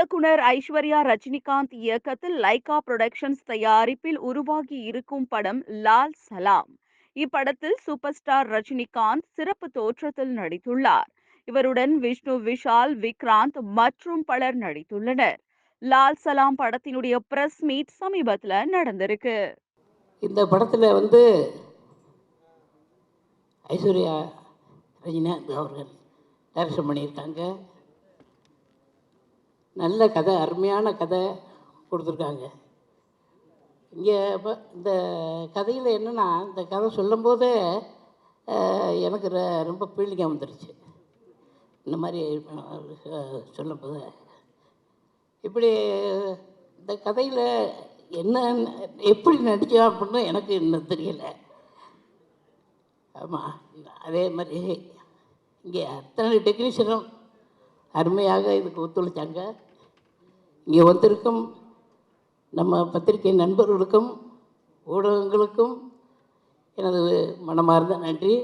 இயக்குனர் ஐஸ்வர்யா ரஜினிகாந்த் இயக்கத்தில் Lyca productions தயாரிப்பில் உருவாகி இருக்கும் படம் லால் சலாம். இப்படத்தில் சூப்பர் ஸ்டார் ரஜினிகாந்த் சிறப்பு தோற்றத்தில் நடித்துள்ளார். இவருடன் விஷ்ணு விஷால் விக்ராந்த் மற்றும் பலர் நடித்துள்ளனர். லால் சலாம் படத்தினுடைய பிரஸ் மீட் சமீபத்தில் நடந்திருக்கு. இந்த படத்தில் வந்து ஐஸ்வர்யா ரஜினிகாந்த் அவர்கள் டைரக்ஷன் பண்ணியிருக்காங்க. நல்ல கதை அருமையான கதை கொடுத்துருக்காங்க. இங்கே இப்போ இந்த கதையில் என்னென்னா இந்த கதை சொல்லும்போதே எனக்கு ர- ரொம்ப ஃபீலிங்காக வந்துடுச்சு இந்த மாதிரி சொல்லும்போது. இப்படி இந்த கதையில் என்ன எப்படி நடித்தோம் அப்படின்னு எனக்கு இன்னும் தெரியலை. ஆமாம் அதே மாதிரி இங்கே அத்தனை டெக்னீஷியனும் அருமையாக இதுக்கு ஒத்துழைச்சாங்க. இங்கே வந்திருக்கும் நம்ம பத்திரிகை நண்பர்களுக்கும் ஊடகங்களுக்கும் எனது மனமார்ந்த நன்றி.